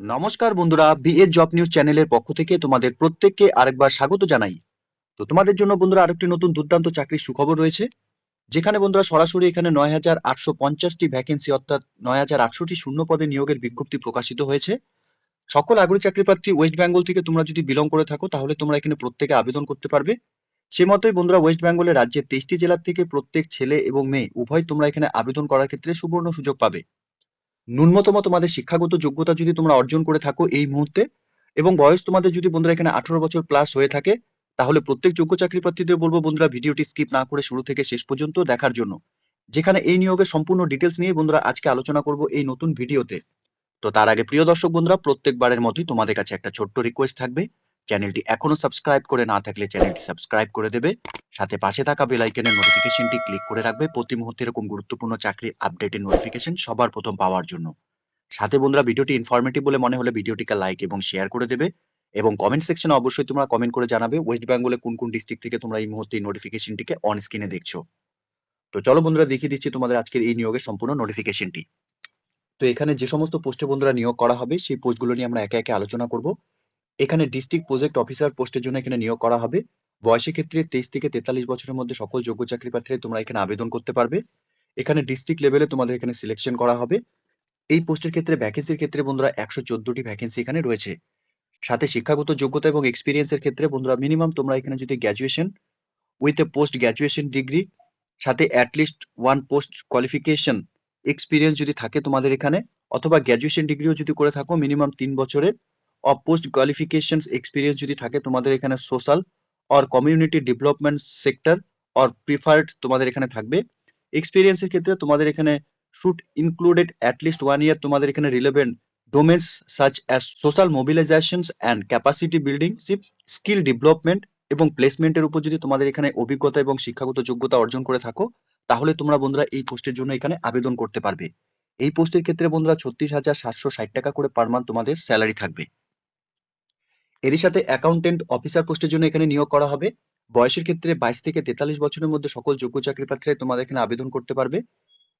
নমস্কার বন্ধুরা BA job news চ্যানেলের পক্ষ থেকে তোমাদের প্রত্যেককে আরেকবার স্বাগত জানাই। তো তোমাদের জন্য বন্ধুরা আরেকটি নতুন দুর্দান্ত চাকরির সুখবর রয়েছে, যেখানে বন্ধুরা সরাসরি এখানে নয় হাজার আটশো পঞ্চাশটি ভ্যাকেন্সি অর্থাৎ নয় হাজার আটশোটি শূন্য পদে নিয়োগের বিজ্ঞপ্তি প্রকাশিত হয়েছে। সকল আগ্রহী চাকরি প্রার্থী ওয়েস্ট বেঙ্গল থেকে তোমরা যদি বিলং করে থাকো, তাহলে তোমরা এখানে প্রত্যেকে আবেদন করতে পারবে। সে মতোই বন্ধুরা ওয়েস্ট বেঙ্গলের রাজ্যের তেইশটি জেলার থেকে প্রত্যেক ছেলে এবং মেয়ে উভয় তোমরা এখানে আবেদন করার ক্ষেত্রে সুবর্ণ সুযোগ পাবে। ন্যূনতম তোমাদের শিক্ষাগত যোগ্যতা যদি তোমরা অর্জন করে থাকো এই মুহূর্তে এবং বয়স তোমাদের যদি বন্ধুরা এখানে আঠারো বছর প্লাস হয়ে থাকে, তাহলে প্রত্যেক যোগ্য চাকরি প্রার্থীদের বলব বন্ধুরা ভিডিওটি স্কিপ না করে শুরু থেকে শেষ পর্যন্ত দেখার জন্য। যেখানে এই নিয়োগের সম্পূর্ণ ডিটেলস নিয়ে বন্ধুরা আজকে আলোচনা করব এই নতুন ভিডিওতে। তো তার আগে প্রিয় দর্শক বন্ধুরা, প্রত্যেকবারের মতোই তোমাদের কাছে একটা ছোট্ট রিকোয়েস্ট থাকবে। চ্যানেলটি এখনও সাবস্ক্রাইব করে না থাকলে চ্যানেলটি সাবস্ক্রাইব করে দেবে। সাথে পাশে থাকা বেল আইকনের নোটিফিকেশনটি ক্লিক করে রাখবে। প্রতি মুহূর্তে এরকম গুরুত্বপূর্ণ চাকরির আপডেটের নোটিফিকেশন সবার প্রথম পাওয়ার জন্য। সাথে বন্ধুরা, ভিডিওটি ইনফরমেটিভ বলে মনে হলে ভিডিওটিকে লাইক এবং শেয়ার করে দেবে এবং কমেন্ট সেকশনে অবশ্যই তোমরা কমেন্ট করে জানাবে ওয়েস্ট বেঙ্গলে কোন কোন ডিস্ট্রিক্ট থেকে তোমরা এই মুহূর্তে এই নোটিফিকেশনটিকে অন স্ক্রিনে দেখছ। তো চলো বন্ধুরা, দেখিয়ে দিচ্ছি তোমাদের আজকের এই নিয়োগের সম্পূর্ণ নোটিফিকেশনটি তো এখানে যে সমস্ত পোস্টে বন্ধুরা নিয়োগ করা হবে, সেই পোস্টগুলো নিয়ে আমরা একে একে আলোচনা করব। এখানে ডিস্ট্রিক্ট প্রজেক্ট অফিসার পোস্টের জন্য এখানে নিয়োগ করা হবে। বয়সের ক্ষেত্রে তেইশ থেকে তেতাল্লিশ বছরের মধ্যে সকল যোগ্য চাকরি প্রার্থীরা তোমরা এখানে আবেদন করতে পারবে। এখানে ডিস্ট্রিক্ট লেভেলে তোমাদের এখানে সিলেকশন করা হবে। এই পোস্টের ক্ষেত্রে ভ্যাকেন্সির ক্ষেত্রে বন্ধুরা একশো চোদ্দটি ভ্যাকেন্সি এখানে রয়েছে। সাথে শিক্ষাগত যোগ্যতা এবং এক্সপিরিয়েন্সের ক্ষেত্রে বন্ধুরা মিনিমাম তোমরা এখানে যদি graduation with a post graduation degree সাথে at least one post qualification experience যদি থাকে তোমাদের এখানে, অথবা গ্র্যাজুয়েশন ডিগ্রিও যদি করে থাকো মিনিমাম তিন বছরের। অফ পোস্ট কোয়ালিফিকেশন এক্সপিরিয়েন্স যদি থাকে তোমাদের এখানে social or community development sector or preferred তোমাদের এখানে থাকবে। এক্সপিরিয়েন্সের ক্ষেত্রে তোমাদের এখানে should included at least one year তোমাদের এখানে relevant domains such as social mobilisations and capacity building skill development এবং প্লেসমেন্টের উপর যদি তোমাদের এখানে অভিজ্ঞতা এবং শিক্ষাগত যোগ্যতা অর্জন করে থাকো, তাহলে তোমরা বন্ধুরা এই পোস্টের জন্য এখানে আবেদন করতে পারবে। এই পোস্টের ক্ষেত্রে বন্ধুরা ছত্রিশ হাজার সাতশো ষাট টাকা করে পার মান্থ তোমাদের স্যালারি থাকবে। এরই সাথে অ্যাকাউন্টেন্ট অফিসার পোস্টের জন্য এখানে নিয়োগ করা হবে। বয়সের ক্ষেত্রে বাইশ থেকে তেতাল্লিশ বছরের মধ্যে সকল যোগ্য চাকরি প্রার্থীরা তোমাদের এখানে আবেদন করতে পারবে।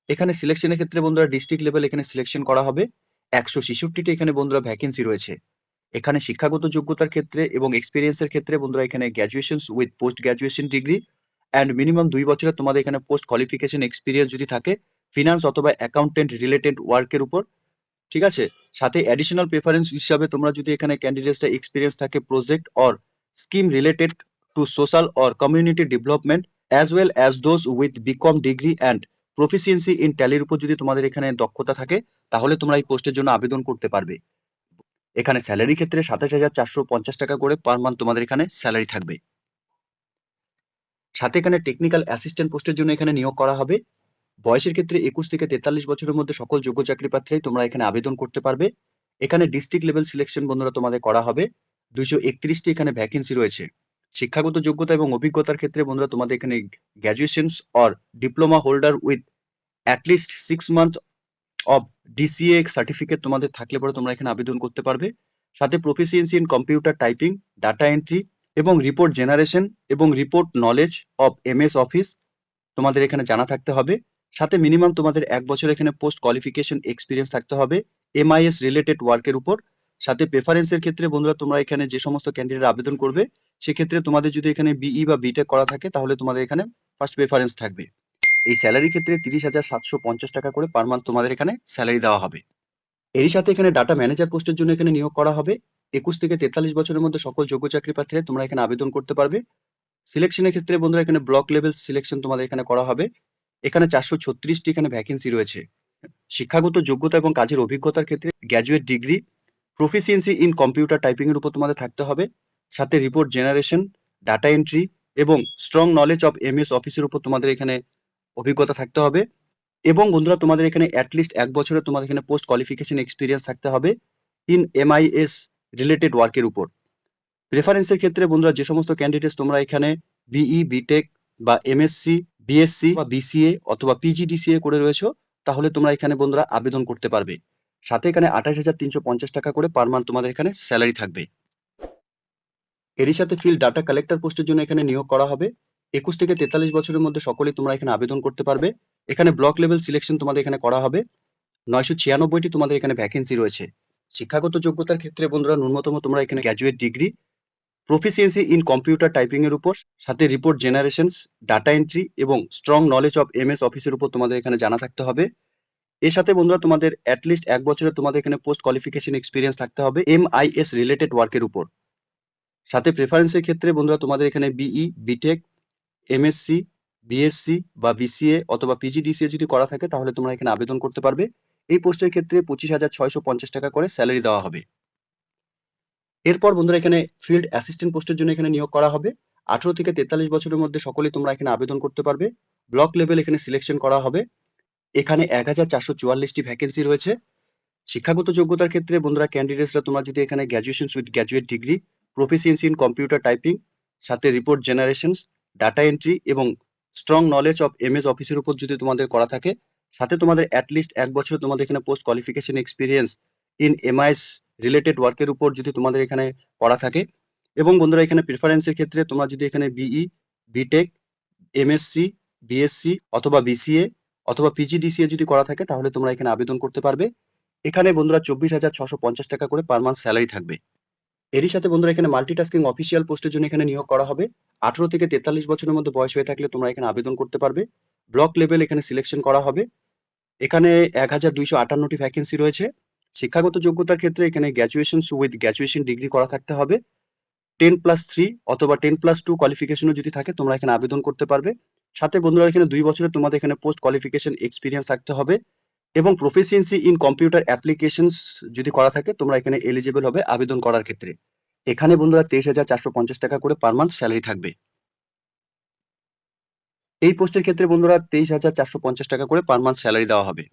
এখানে সিলেকশনের ক্ষেত্রে বন্ধুরা ডিস্ট্রিক্ট লেভেল এখানে সিলেকশন করা হবে। একশো ছেষট্টিটি এখানে বন্ধুরা ভ্যাকেন্সি রয়েছে। এখানে শিক্ষাগত যোগ্যতার ক্ষেত্রে এবং এক্সপিরিয়েন্সের ক্ষেত্রে বন্ধুরা এখানে graduation with post graduation degree and minimum দুই বছরের তোমাদের এখানে পোস্ট কোয়ালিফিকেশন এক্সপিরিয়েন্স যদি থাকে ফিনান্স অথবা অ্যাকাউন্টেন্ট রিলেটেড ওয়ার্কের উপর ঠিক আছে? সাথে অ্যাডিশনাল প্রেফারেন্স হিসাবে তোমরা যদি এখানে ক্যান্ডিডেটসটা এক্সপিরিয়েন্স থাকে project or scheme related to social or community development as well as those with BCom degree and proficiency in ট্যালির উপর যদি তোমাদের এখানে দক্ষতা থাকে, তাহলে তোমরা এই পোস্টের জন্য আবেদন করতে পারবে। এখানে স্যালারি ক্ষেত্রে সাতাশ হাজার চারশো পঞ্চাশ টাকা করে পার মান্থ তোমাদের এখানে স্যালারি থাকবে। সাথে এখানে টেকনিক্যাল অ্যাসিস্ট্যান্ট পোস্টের জন্য এখানে নিয়োগ করা হবে। বয়সের ক্ষেত্রে একুশ থেকে তেতাল্লিশ বছরের মধ্যে সকল যোগ্য চাকরি প্রার্থীরাই তোমরা এখানে আবেদন করতে পারবে। এখানে ডিস্ট্রিক্ট লেভেল সিলেকশন বন্ধুরা তোমাদের করা হবে। দুইশো একত্রিশটি এখানে ভ্যাকেন্সি রয়েছে। শিক্ষাগত যোগ্যতা এবং অভিজ্ঞতার ক্ষেত্রে বন্ধুরা তোমাদের এখানে graduations or diploma holder with at least six month of DCA certificate তোমাদের থাকলে পরে তোমরা এখানে আবেদন করতে পারবে। সাথে proficiency in computer typing data entry এবং রিপোর্ট জেনারেশন এবং report knowledge of MS office তোমাদের এখানে জানা থাকতে হবে। সাথে মিনিমাম তোমাদের এক বছর এখানে পোস্ট কোয়ালিফিকেশন এক্সপিরিয়েন্স থাকতে হবে এমআইএস রিলেটেড ওয়ার্কের উপর। সাথে প্রেফারেন্সের ক্ষেত্রে বন্ধুরা, তোমরা এখানে যে সমস্ত ক্যান্ডিডেট আবেদন করবে, সেক্ষেত্রে তোমাদের যদি এখানে বিই বা বিটেক করা থাকে, তাহলে তোমাদের এখানে ফার্স্ট প্রেফারেন্স থাকবে। এই স্যালারি ক্ষেত্রে তিরিশ হাজার সাতশো পঞ্চাশ টাকা করে পার মান্থ তোমাদের এখানে স্যালারি দেওয়া হবে। এরই সাথে এখানে ডাটা ম্যানেজার পোস্টের জন্য এখানে নিয়োগ করা হবে। একুশ থেকে তেতাল্লিশ বছরের মধ্যে সকল যোগ্য চাকরি প্রার্থীরা তোমরা এখানে আবেদন করতে পারবে। সিলেকশনের ক্ষেত্রে বন্ধুরা, এখানে ব্লক লেভেল সিলেকশন তোমাদের এখানে করা হবে। এখানে চারশো ছত্রিশটি এখানে ভ্যাকেন্সি রয়েছে। শিক্ষাগত যোগ্যতা এবং কাজের অভিজ্ঞতার ক্ষেত্রে graduate degree proficiency in computer typing এর উপর তোমাদের থাকতে হবে। সাথে রিপোর্ট জেনারেশন ডাটা এন্ট্রি এবং স্ট্রং নলেজ অফ এমএস অফিসের উপর তোমাদের এখানে অভিজ্ঞতা থাকতে হবে। এবং বন্ধুরা, তোমাদের এখানে অ্যাটলিস্ট এক বছরে তোমাদের এখানে পোস্ট কোয়ালিফিকেশন এক্সপিরিয়েন্স থাকতে হবে ইন এমআইএস রিলেটেড ওয়ার্কের উপর। প্রেফারেন্সের ক্ষেত্রে বন্ধুরা, যে সমস্ত ক্যান্ডিডেটস তোমরা এখানে বিই বিটেক বা এমএসসি বিএসসি বা বিসিএ অথবা পিজিডিসিএ করে রয়েছো, তাহলে তোমরা এখানে বন্ধুরা আবেদন করতে পারবে। সাথে এখানে আঠাশ হাজার তিনশো পঞ্চাশ টাকা করে পার মান্থ তোমাদের এখানে স্যালারি থাকবে। এরই সাথে ফিল্ড ডাটা কালেক্টর পোস্টের জন্য এখানে নিয়োগ করা হবে। একুশ থেকে তেতাল্লিশ বছরের মধ্যে সকলেই তোমরা এখানে আবেদন করতে পারবে। এখানে ব্লক লেভেল সিলেকশন তোমাদের এখানে করা হবে। নয়শো ছিয়ানব্বইটি তোমাদের এখানে ভ্যাকেন্সি রয়েছে। শিক্ষাগত যোগ্যতার ক্ষেত্রে বন্ধুরা ন্যূনতম তোমরা এখানে graduate degree proficiency in computer typing এর উপর, সাথে রিপোর্ট জেনারেশনস ডাটা এন্ট্রি এবং স্ট্রং নলেজ অফ এমএস অফিসের উপর তোমাদের এখানে জানা থাকতে হবে। এর সাথে বন্ধুরা তোমাদের অ্যাটলিস্ট এক বছরের তোমাদের এখানে পোস্ট কোয়ালিফিকেশন এক্সপিরিয়েন্স থাকতে হবে এমআইএস রিলেটেড ওয়ার্কের উপর। সাথে প্রেফারেন্সের ক্ষেত্রে বন্ধুরা তোমাদের এখানে বিই বিটেক এমএসসি বিএসসি বা বিসিএ অথবা পিজিডিসিএ যদি করা থাকে, তাহলে তোমরা এখানে আবেদন করতে পারবে। এই পোস্টের ক্ষেত্রে পঁচিশ হাজার ছয়শো পঞ্চাশ টাকা করে স্যালারি দেওয়া হবে। এরপর বন্ধুরা এখানে ফিল্ড অ্যাসিস্ট্যান্ট পোস্টের জন্য এখানে নিয়োগ করা হবে। আঠারো থেকে তেতাল্লিশ বছরের মধ্যে সকলেই তোমরা এখানে আবেদন করতে পারবে। ব্লক লেভেল এখানে সিলেকশন করা হবে। এখানে এক হাজার চারশো চুয়াল্লিশটি ভ্যাকেন্সি রয়েছে। শিক্ষাগত যোগ্যতার ক্ষেত্রে বন্ধুরা ক্যান্ডিডেটসরা তোমরা যদি এখানে graduation with graduate degree proficiency in computer typing সাথে রিপোর্ট জেনারেশনস ডাটা এন্ট্রি এবং স্ট্রং নলেজ অফ এমএস অফিসের উপর যদি তোমাদের করা থাকে, সাথে তোমাদের অ্যাটলিস্ট এক বছর তোমাদের এখানে post qualification experience in MIS related ওয়ার্কের উপর যদি তোমাদের এখানে করা থাকে। এবং বন্ধুরা, এখানে প্রিফারেন্সের ক্ষেত্রে তোমরা যদি এখানে বিই বিটেক এমএসসি বিএসসি অথবা বিসিএ অথবা পিজিডিসিএ যদি করা থাকে, তাহলে তোমরা এখানে আবেদন করতে পারবে। এখানে বন্ধুরা চব্বিশ হাজার ছশো পঞ্চাশ টাকা করে পার মান্থ স্যালারি থাকবে। এরই সাথে বন্ধুরা, এখানে মাল্টিটাস্কিং অফিসিয়াল পোস্টের জন্য এখানে নিয়োগ করা হবে। আঠারো থেকে তেতাল্লিশ বছরের মধ্যে বয়স হয়ে থাকলে তোমরা এখানে আবেদন করতে পারবে। ব্লক লেভেল এখানে সিলেকশন করা হবে। এখানে এক হাজার দুইশো আটান্নটি ভ্যাকেন্সি রয়েছে। শিক্ষাগত যোগ্যতার ক্ষেত্রে এখানে গ্র্যাজুয়েশন উইথ গ্র্যাজুয়েশন ডিগ্রি করা থাকতে হবে। টেন প্লাস থ্রি অথবা টেন প্লাস টু কোয়ালিফিকেশনও যদি থাকে, তোমরা এখানে আবেদন করতে পারবে। সাথে বন্ধুরা, এখানে দুই বছরে তোমাদের এখানে পোস্ট কোয়ালিফিকেশন এক্সপিরিয়েন্স থাকতে হবে এবং প্রফিসিয়েন্সি ইন কম্পিউটার অ্যাপ্লিকেশনস যদি করা থাকে, তোমরা এখানে এলিজিবল হবে আবেদন করার ক্ষেত্রে। এখানে বন্ধুরা, তেইশ হাজার চারশো পঞ্চাশ টাকা করে পার মান্থ স্যালারি থাকবে। এই পোস্টের ক্ষেত্রে বন্ধুরা, তেইশ হাজার চারশো পঞ্চাশ টাকা করে পার মান্থ স্যালারি দেওয়া হবে।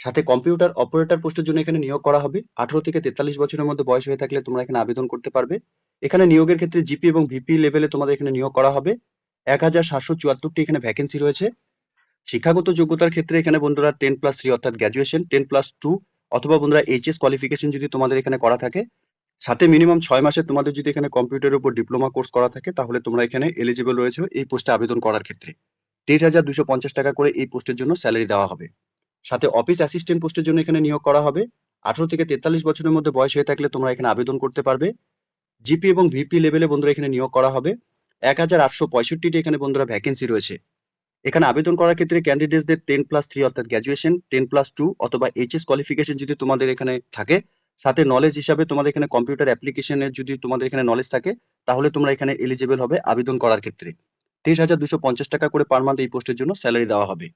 সাথে কম্পিউটার অপারেটর পোস্টের জন্য এখানে নিয়োগ করা হবে। আঠারো থেকে তেতাল্লিশ বছরের মধ্যে বয়স হয়ে থাকলে তোমরা এখানে আবেদন করতে পারবে। এখানে নিয়োগের ক্ষেত্রে জিপি এবং ভিপি লেভেলে তোমাদের এখানে নিয়োগ করা হবে। এক হাজার সাতশো চুয়াত্তরটি এখানে ভ্যাকেন্সি রয়েছে। শিক্ষাগত যোগ্যতার ক্ষেত্রে এখানে বন্ধুরা টেন প্লাস থ্রি অর্থাৎ গ্র্যাজুয়েশন টেন প্লাস টু অথবা বন্ধুরা এইচএস কোয়ালিফিকেশন যদি তোমাদের এখানে করা থাকে। সাথে মিনিমাম ছয় মাসে তোমাদের যদি এখানে কম্পিউটারের উপর ডিপ্লোমা কোর্স করা থাকে, তাহলে তোমরা এখানে এলিজিবল রয়েছে এই পোস্টে আবেদন করার ক্ষেত্রে। তেইশ হাজার দুশো পঞ্চাশ টাকা করে এই পোস্টের জন্য স্যালারি দেওয়া হবে। সাথে অফিস অ্যাসিস্ট্যান্ট পোস্টের জন্য এখানে নিয়োগ করা হবে। আঠারো থেকে তেতাল্লিশ বছরের মধ্যে বয়স হয়ে থাকলে তোমরা এখানে আবেদন করতে পারবে। জিপি এবং ভিপি লেভেলে বন্ধুরা এখানে নিয়োগ করা হবে। এক হাজার আটশো পঁয়ষট্টিটি এখানে বন্ধুরা ভ্যাকেন্সি রয়েছে। এখানে আবেদন করার ক্ষেত্রে ক্যান্ডিডেটসদের টেন প্লাস থ্রি অর্থাৎ গ্র্যাজুয়েশন টেন প্লাস টু অথবা এইচএস কোয়ালিফিকেশন যদি তোমাদের এখানে থাকে, সাথে নলেজ হিসাবে তোমাদের এখানে কম্পিউটার অ্যাপ্লিকেশনের যদি তোমাদের এখানে নলেজ থাকে, তাহলে তোমরা এখানে এলিজিবল হবে আবেদন করার ক্ষেত্রে। তেইশ হাজার দুশো পঞ্চাশ টাকা করে পার মান্থ এই পোস্টের জন্য স্যালারি দেওয়া হবে।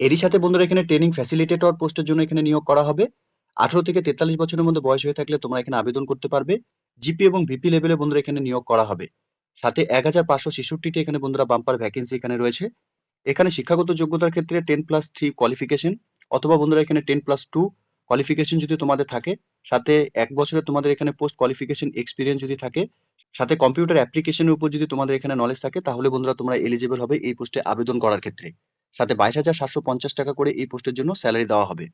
এরই সাথে বন্ধুরা এখানে ট্রেনিং ফ্যাসিলিটেটর পোস্টের জন্য এখানে নিয়োগ করা হবে। আঠারো থেকে তেতাল্লিশ বছরের মধ্যে বয়স হয়ে থাকলে তোমরা এখানে আবেদন করতে পারবে। জিপি এবং ভিপি লেভেলে বন্ধুরা এখানে নিয়োগ করা হবে। সাথে এক হাজার পাঁচশো ছেষট্টিটি এখানে বন্ধুরা বাম্পার ভ্যাকেন্সি এখানে রয়েছে। এখানে শিক্ষাগত যোগ্যতার ক্ষেত্রে টেন প্লাস থ্রি কোয়ালিফিকেশন অথবা বন্ধুরা এখানে টেন প্লাস টু কোয়ালিফিকেশন যদি তোমাদের থাকে। সাথে এক বছরে তোমাদের এখানে পোস্ট কোয়ালিফিকেশন এক্সপিরিয়েন্স যদি থাকে। সাথে কম্পিউটার অ্যাপ্লিকেশনের উপর যদি তোমাদের এখানে নলেজ থাকে, তাহলে বন্ধুরা তোমরা এলিজিবল হবে এই পোস্টে আবেদন করার ক্ষেত্রে। সাথে বাইশ হাজার সাতশো পঞ্চাশ টাকা করে এই পোস্টের জন্য স্যালারি দেওয়া হবে।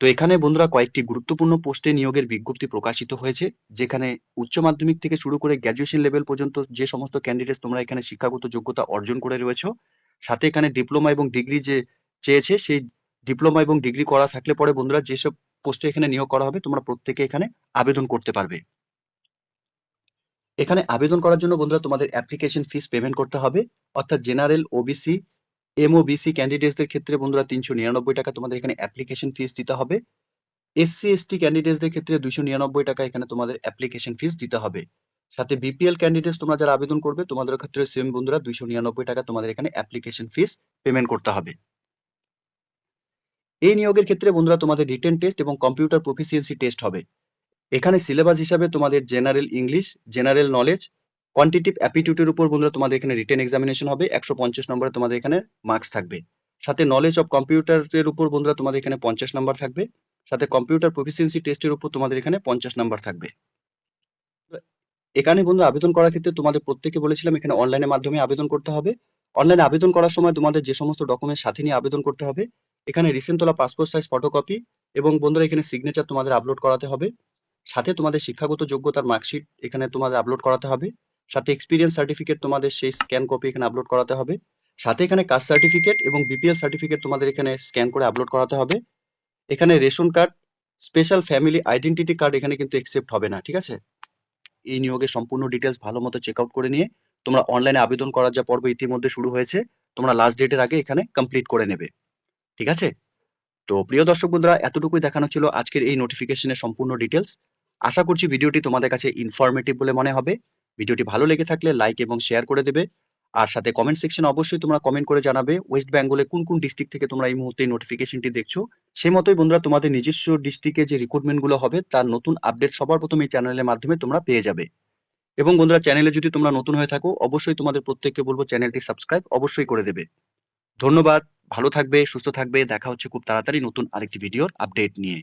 তো এখানে বন্ধুরা কয়েকটি গুরুত্বপূর্ণ পোস্টে নিয়োগের বিজ্ঞপ্তি প্রকাশিত হয়েছে, যেখানে উচ্চ মাধ্যমিক থেকে শুরু করে গ্র্যাজুয়েশন লেভেল পর্যন্ত যে সমস্ত ক্যান্ডিডেটস তোমরা এখানে শিক্ষাগত যোগ্যতা অর্জন করে রয়েছে, সাথে এখানে ডিপ্লোমা এবং ডিগ্রি যে চেয়েছে সেই ডিপ্লোমা এবং ডিগ্রি করা থাকলে পরে বন্ধুরা যেসব পোস্টে এখানে নিয়োগ করা হবে তোমরা প্রত্যেকে এখানে আবেদন করতে পারবে। এখানে আবেদন করার জন্য বন্ধুরা তোমাদের অ্যাপ্লিকেশন ফিস পেমেন্ট করতে হবে, অর্থাৎ জেনারেল ওবিসি এমওবিসি ক্যান্ডিডেটসদের ক্ষেত্রে বন্ধুরা তিনশো নিরানব্বই টাকা তোমাদের এখানে অ্যাপ্লিকেশন ফিস দিতে হবে। এসসি এসটি ক্যান্ডিডেটসদের ক্ষেত্রে দুইশো নিরানব্বই টাকা এখানে তোমাদের অ্যাপ্লিকেশন ফিস দিতে হবে। সাথে বিপিএল ক্যান্ডিডেটস তোমরা যারা আবেদন করবে, তোমাদের ক্ষেত্রে সেম বন্ধুরা দুইশো নিরানব্বই টাকা তোমাদের এখানে অ্যাপ্লিকেশন ফিস পেমেন্ট করতে হবে। এই নিয়োগের ক্ষেত্রে বন্ধুরা তোমাদের রিটেন টেস্ট এবং কম্পিউটার প্রফিসিয়েন্সি টেস্ট হবে। এখানে সিলেবাস হিসাবে তোমাদের general English general knowledge quantitative অ্যাপিটিউডের উপর বন্ধুরা তোমাদের এখানে রিটেন এক্সামিনেশন হবে, একশো পঞ্চাশ নম্বরে তোমাদের এখানে মার্কস থাকবে। সাথে নলেজ অফ কম্পিউটারের উপর বন্ধুরা তোমাদের এখানে পঞ্চাশ নাম্বার থাকবে। সাথে কম্পিউটার প্রফিসিয়েন্সি টেস্টের উপর তোমাদের এখানে পঞ্চাশ নাম্বার থাকবে। এখানে বন্ধুরা আবেদন করার ক্ষেত্রে তোমাদের প্রত্যেকে বলেছিলাম, এখানে অনলাইনের মাধ্যমে আবেদন করতে হবে। অনলাইনে আবেদন করার সময় তোমাদের যে সমস্ত ডকুমেন্ট সাথে নিয়ে আবেদন করতে হবে, এখানে রিসেন্ট তোলা পাসপোর্ট সাইজ ফটোকপি এবং বন্ধুরা এখানে সিগনেচার তোমাদের আপলোড করাতে হবে। সাথে তোমাদের শিক্ষাগত যোগ্যতার মার্কশিট এখানে তোমাদের আপলোড করাতে হবে। সাথে এক্সপিরিয়েন্স সার্টিফিকেট তোমাদের সেই স্ক্যান কপি এখানে আপলোড করাতে হবে। সাথে এখানে কাস্ট সার্টিফিকেট এবং বিপিএল সার্টিফিকেট তোমাদের এখানে স্ক্যান করে আপলোড করাতে হবে। এখানে ration card special family identity card এখানে কিন্তু একসেপ্ট হবে না, ঠিক আছে? এই নিয়োগের সম্পূর্ণ ডিটেলস ভালো মতো চেক আউট করে নিয়ে তোমরা অনলাইনে আবেদন করার যা পর্ব ইতিমধ্যে শুরু হয়েছে, তোমরা লাস্ট ডেটের আগে এখানে কমপ্লিট করে নেবে, ঠিক আছে? তো প্রিয় দর্শক বন্ধুরা, এতটুকুই দেখানো ছিল আজকের এই নোটিফিকেশনের সম্পূর্ণ ডিটেলস আশা করছি ভিডিওটি তোমাদের কাছে ইনফরমেটিভ বলে মনে হবে। ভিডিওটি ভালো লেগে থাকলে লাইক এবং শেয়ার করে দেবে। আর সাথে কমেন্ট সেকশনে অবশ্যই তোমরা কমেন্ট করে জানাবে ওয়েস্ট বেঙ্গলে কোন কোন ডিস্ট্রিক্ট থেকে তোমরা এই মুহূর্তে নোটিফিকেশনটি দেখছ। সেই মতোই বন্ধুরা তোমাদের নিজস্ব ডিস্ট্রিক্টে যে রিক্রুটমেন্টগুলো হবে তার নতুন আপডেট সবার প্রথম এই চ্যানেলের মাধ্যমে তোমরা পেয়ে যাবে। এবং বন্ধুরা চ্যানেলে যদি তোমরা নতুন হয়ে থাকো অবশ্যই তোমাদের প্রত্যেককে বলব চ্যানেলটি সাবস্ক্রাইব অবশ্যই করে দেবে। ধন্যবাদ, ভালো থাকবে, সুস্থ থাকবে, দেখা হচ্ছে খুব তাড়াতাড়ি নতুন আরেকটি ভিডিওর আপডেট নিয়ে।